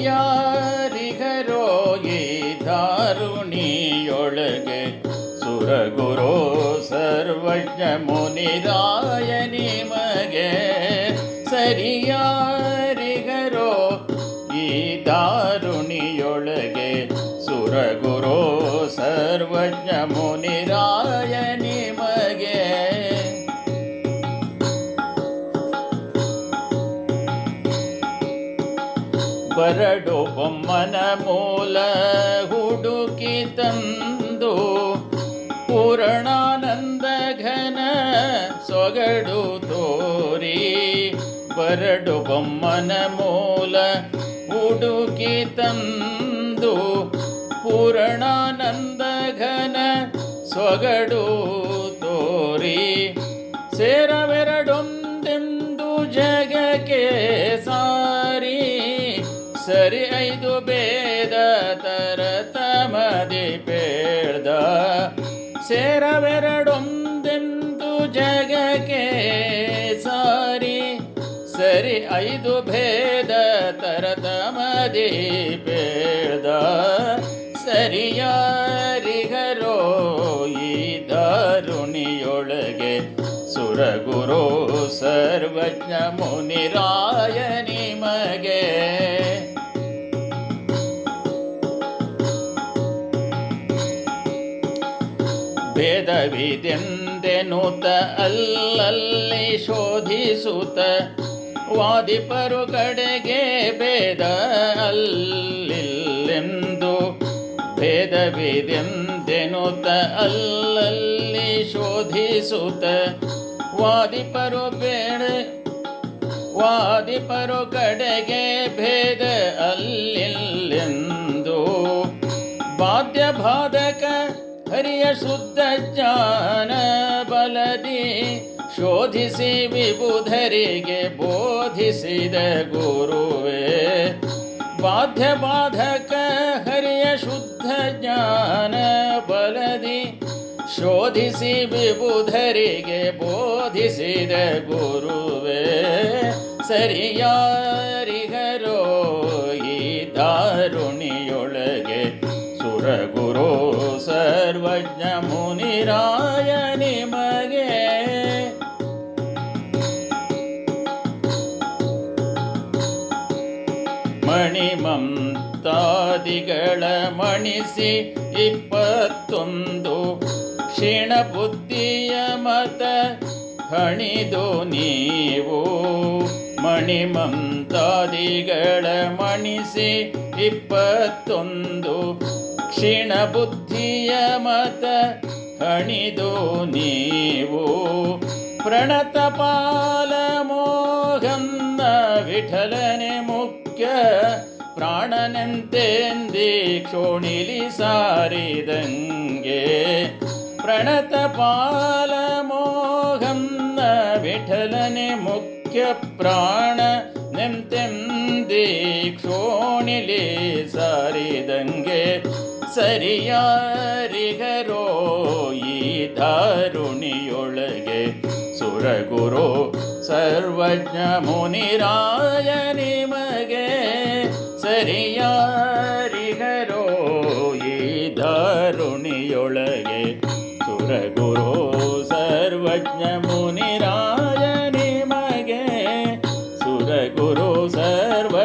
ಸರಿಯಾರಿಗರೋ ಈ ದಾರುಣಿಯೊಳಗೆ ಸುರಗುರೋ ಸರ್ವಜ್ಞ ಮುನಿರಾಯ ನಿಮಗೆ ಸರಿಯಾರಿಗರೋ ಈ ದಾರುಣಿಯೊಳಗೆ ಸುರಗುರೋ ಸರ್ವಜ್ಞ ಮುನಿರಾಯ ಬರಡು ಬೊಮ್ಮನ ಮೂಲ ಹುಡುಕಿ ತಂದು ಪೂರ್ಣಾನಂದ ಘನ ಸೊಗಡು ತೋರಿ ಬರಡು ಬೊಮ್ಮನ ಮೂಲ ಹುಡುಕಿ ತಂದು ಪೂರ್ಣಾನಂದ ಘನ ಸೊಗಡು ತೋರಿ ಸೇರವೆರಡೊಂದೆಂದು ಜಗಕ್ಕೆ ಸರಿ ಐದು ಬೇದ ತರತಮದಿ ಪೇಳ್ದ. ಸೇರವೆರಡೊಂದೆಂದು ಜಗಕ್ಕೆ ಸಾರಿ, ಸರಿ ಐದು ಭೇದ ತರತಮದಿ ಪೇಳ್ದ. ಸರಿಯಾರಿಗರೋ ಈ ದಾರುಣಿಯೊಳಗೆ ಸುರಗುರು ಸರ್ವಜ್ಞ ಮುನಿರಾಯ ನಿಮಗೆ ಭೇದವಿದೆಂದೆನುತ ಅಲ್ಲಲ್ಲಿ ಶೋಧಿಸುತ್ತ ವಾದಿಪರು ಕಡೆಗೆ ಭೇದ ಅಲ್ಲಿಲ್ಲೆಂದು. ಭೇದವಿದೆಂದೆನುತ ಅಲ್ಲಲ್ಲಿ ಶೋಧಿಸುತ್ತ ವಾದಿಪರು ಬೇಡ, ವಾದಿಪರು ಕಡೆಗೆ ಭೇದ ಅಲ್ಲಿಲ್ಲೆಂದು. ಬಾಧ್ಯ ಬಾಧಕ ಹರಿಯ ಶುದ್ಧ ಜ್ಞಾನ ಬಲದಿ ಶೋಧಿಸಿ ವಿಬುಧರಿಗೆ ಬೋಧಿಸಿದ ಗುರುವೇ ಬಾಧ್ಯ ಬಾಧಕ ಹರಿಯ ಶುದ್ಧ ಜ್ಞಾನ ಬಲದಿ ಶೋಧಿಸಿ ವಿಬುಧರಿಗೆ ಬೋಧಿಸಿದ ಗುರುವೇ ಸರಿಯಾರಿಗರೋ ಈ ದಾರುಣಿಯೊಳಗೆ ಸುರಗುರು ಮುನಿರಾಯ ನಿಮಗೆ ಮಣಿಮಂತಾದಿಗಳ ಮಣಿಸಿ ಇಪ್ಪತ್ತೊಂದು ಕ್ಷೀಣ ಬುದ್ಧಿಯ ಮತ ಹಣಿದು ನೀವು. ಮಣಿಮಂತಾದಿಗಳ ಮಣಿಸಿ ಇಪ್ಪತ್ತೊಂದು ಕ್ಷೀಣ ಬುದ್ಧಿಯ ಮತ ಹಣಿದು ನೀವು ಪ್ರಣತ ಪಾಲ ಮೋಹನ್ನ ವಿಠಲನೆ ಮುಖ್ಯ ಪ್ರಾಣನಂತೆಂದಿ ಕ್ಷೋಣಿಲಿ ಸಾರಿದಂಗೆ ಪ್ರಣತ ಪಾಲ ಮೋಹನ್ನ ವಿಠಲನೆ ಮುಖ್ಯ ಪ್ರಾಣ ನೆಂತೆಂದೇ ಕ್ಷೋಣಿಲಿ ಸಾರಿದಂಗೆ ಸರಿಯಾರಿಗರೋ ಈ ದಾರುಣಿಯೊಳಗೆ ಸುರಗುರು ಸರ್ವಜ್ಞ ಮುನಿರಾಯ ನಿಮಗೆ ಸರಿಯಾರಿಗರೋ ಈ ದಾರುಣಿಯೊಳಗೆ ಸುರಗುರು ಸರ್ವಜ್ಞ ಮುನಿರಾಯ ನಿಮಗೆ ಸುರಗುರು ಸರ್ವ